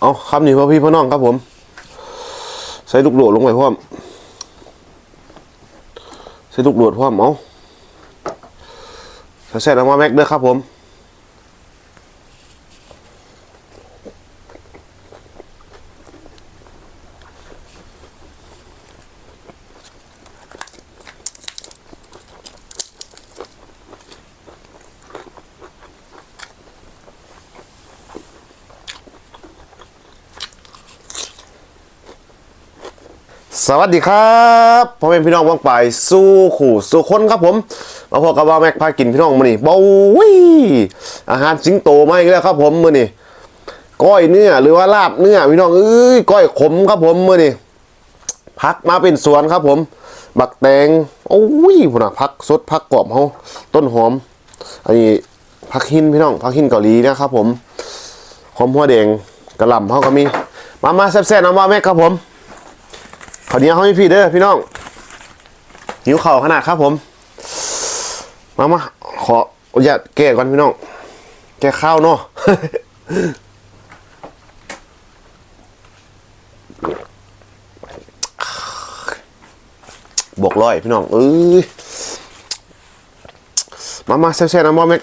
เอาคำนี้พ่อพี่พ่อน้องครับผม ใส่ลูกโดดลงไปพร้อม ใส่ลูกโดดพร้อมเอาใส่แซ่บออกมาแม็กเด้อครับผม สวัสดีครับพ่อแม่พี่น้องว่างไปสู้ขู่สู้คนครับผมมาพบกับว่าแม็กพากินพี่น้องมานี่บวิอาหารสิงโตมาอีกแล้วครับผมมือนี่ก้อยเนื้อหรือว่าลาบเนื้อพี่น้องเอ้ยก้อยขมครับผมมือนี่พักมาเป็นสวนครับผม บักแตงโอ้ยพุ่นนะพักสดพักกรอบเขาต้นหอมอันนี้พักหินพี่น้องพักหินเกาหลีนะครับผมหอมหัวแดงกระหล่ำเขาก็มีมามาแซ่บๆน้ำว่าแม็กครับผม ขาวเนียเขาไม่พี่เด้อพี่น้องหิวเข่าขนาดครับผม มามาขออย่าตแก้ก่อนพี่น้อง แก้ข้าวเนาะบวกร้อยพี่น้องเอ้ยมามาแซ่บๆนะมอแม็ก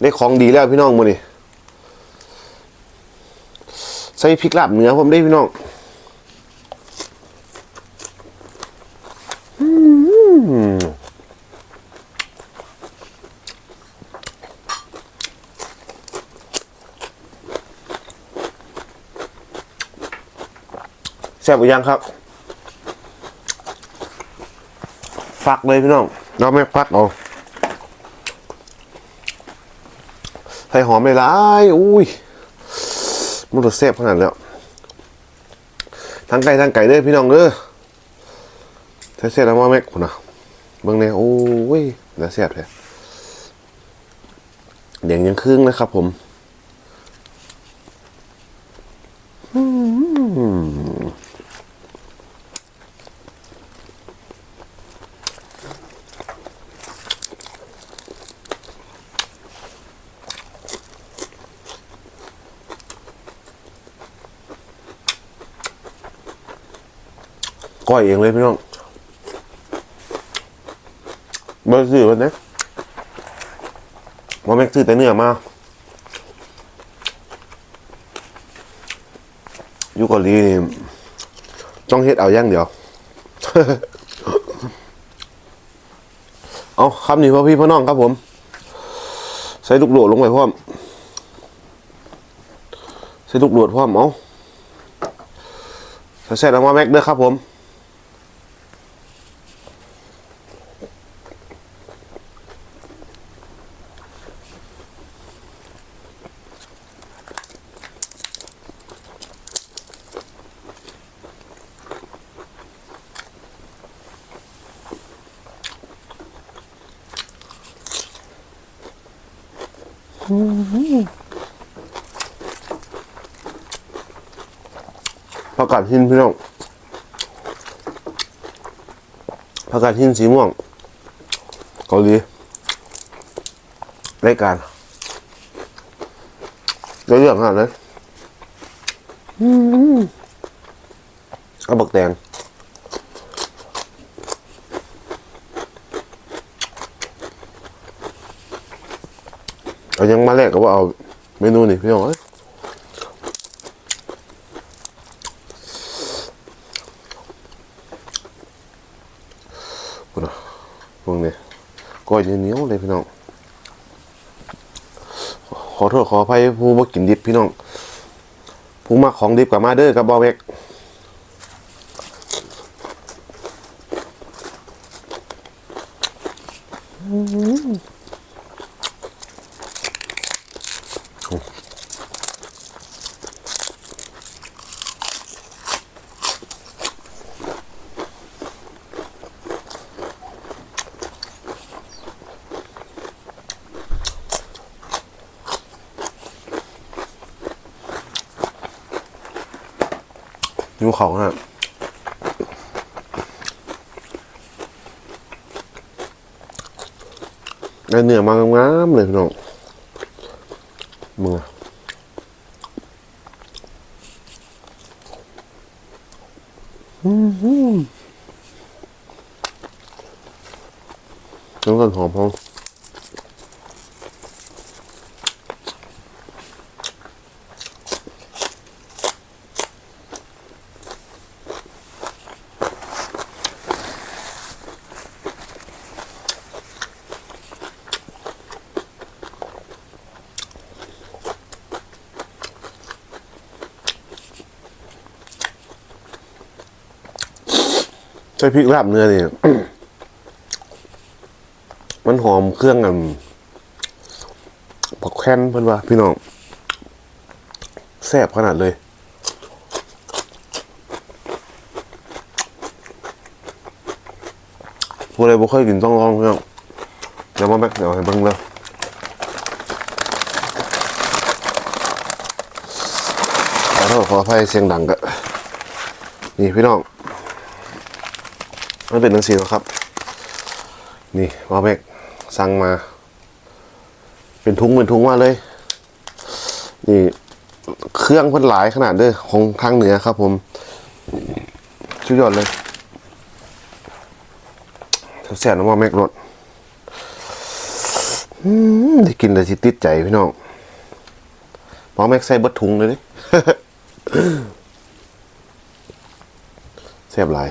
ได้ของดีแล้วพี่น้องมือนี่ ใส่พริกลาบเนื้อผมได้พี่น้องแซ่บหรือยังครับฟักเลยพี่น้อง เราไม่ฟักเอาใส่หอมเลยหลายอุ้ย มันจะแซ่บขนาดแล้วทั้งไก่ทั้งไก่เด้อพี่น้องเด้อแซ่บแล้วว่าแม็กคุณนะเบิ่งเนี่ยโอ้ยแล้วแซ่บเลยเดี๋ยวยังครึ่งนะครับผม ก้อยเองเลยพี่น้องเบอร์ซื้อวันนี้ว่าแม็กซื้อแต่เนื้อมา อยู่เกาหลีนี่จ้องเฮ็ดเอาอย่างเดียว เอาคำนี้พ่อพี่พ่อน้องครับผม ใส่ลูกโดดลงไปพร้อม ใส่ลูกโดดพร้อมเอาใส่แซ่บออกมาแม็กเด้อครับผม ผักกาดหินพี่น้องผักกาดหินสีม่วงเกาหลีรายการเรื่องขนาดนั้นอืมเอาบักแตง เอายังมาแรกก็ว่าเอาเมนูนี่พี่น้องเอ้ยพวกนี้ก้อยเหนียวเลยพี่น้อง ขอโทษขออภัยผู้มากินดิบพี่น้อง ผู้มาของดิบกับมาเด้อกับบอเวก อยู่เขาฮะได้เนื้อมางามเลยพี่น้องมึงอะอืมหืมน้ำตาลหอมหอม ใช้พริกลาบเนื้อเนี่ยมันหอมเครื่องอันผักแค้นเพื่อนว่า พี่น้องแซ่บขนาดเลย พวกอะไรบ่เคยกินต้องลองเพื่อนเดี๋ยวมาแบกเดี๋ยวให้เบิ่งเลยขอโทษขออภัยเสียงดังกะนี่พี่น้อง มันเป็นหนังสือครับ นี่วาเบกสั่งมา เป็นทุงเป็นทุงมาเลย นี่เครื่องเพิ่นหลายขนาดเด้อของทางเหนือครับ ผมชุดยอดเลยแซ่บน้ำว่าแม็กรสอืมได้กินแต่สิติดใจพี่น้องหมอแม็กใส่บดถุงเลยดิแซ่บหลาย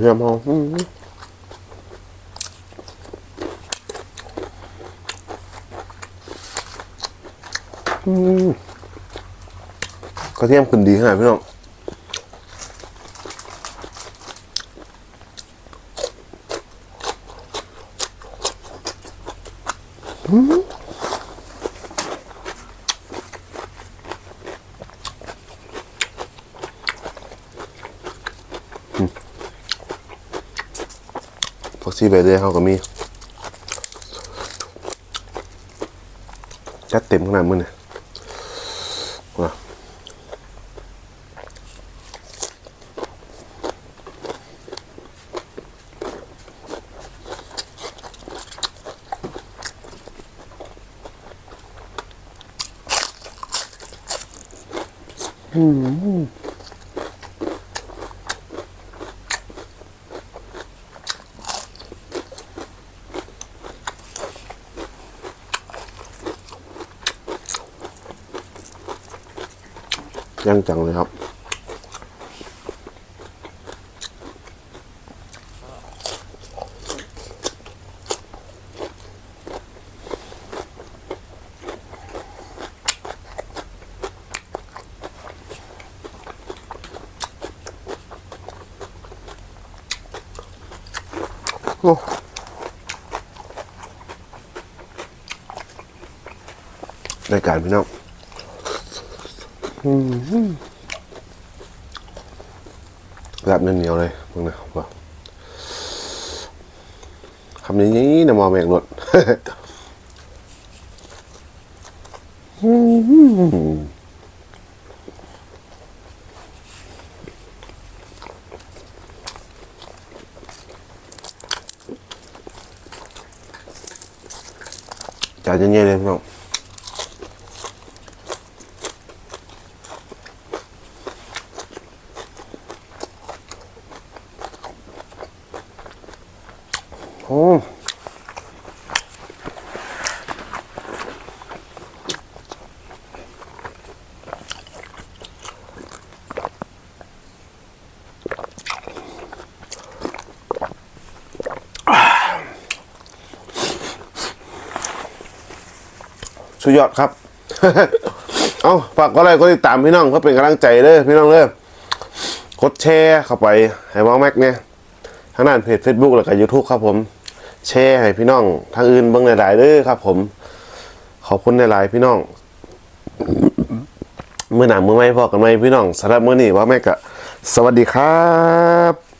เลยนี่อืมขาพักว่าขอเทียมหองอืมกระเทียมขึ้นดีขนาดพี่น้องฟ็อก ซี่เบเดอร์เขาก็มีจัดเต็มขนาดมือเนี่ยว้า ย่างจังเลยครับ โอ้รายการพี่น้อง แบบเหนียวๆเลยมึงนะว่าคำนี้นี่นะมอแมงรถจานเย็นๆเลยพี่น้อง สุดยอดครับ เอาฝากก็ไลค์ก็ติดตามพี่น้องเพื่อเป็นกำลังใจเด้อพี่น้องเด้อกดแชร์เข้าไปให้ว่าแม็กเนี่ยทางด้านเพจ Facebook แล้วก็ YouTube ครับผม แชร์ให้พี่น้องทางอื่นเบิ่งหลายๆเด้อครับ ผม ขอบคุณหลายๆพี่น้องมื้อหน้ามื้อใหม่พอกันไหมพี่น้องสำหรับเมื้อนี้ว่าแม็กก็สวัสดีครับ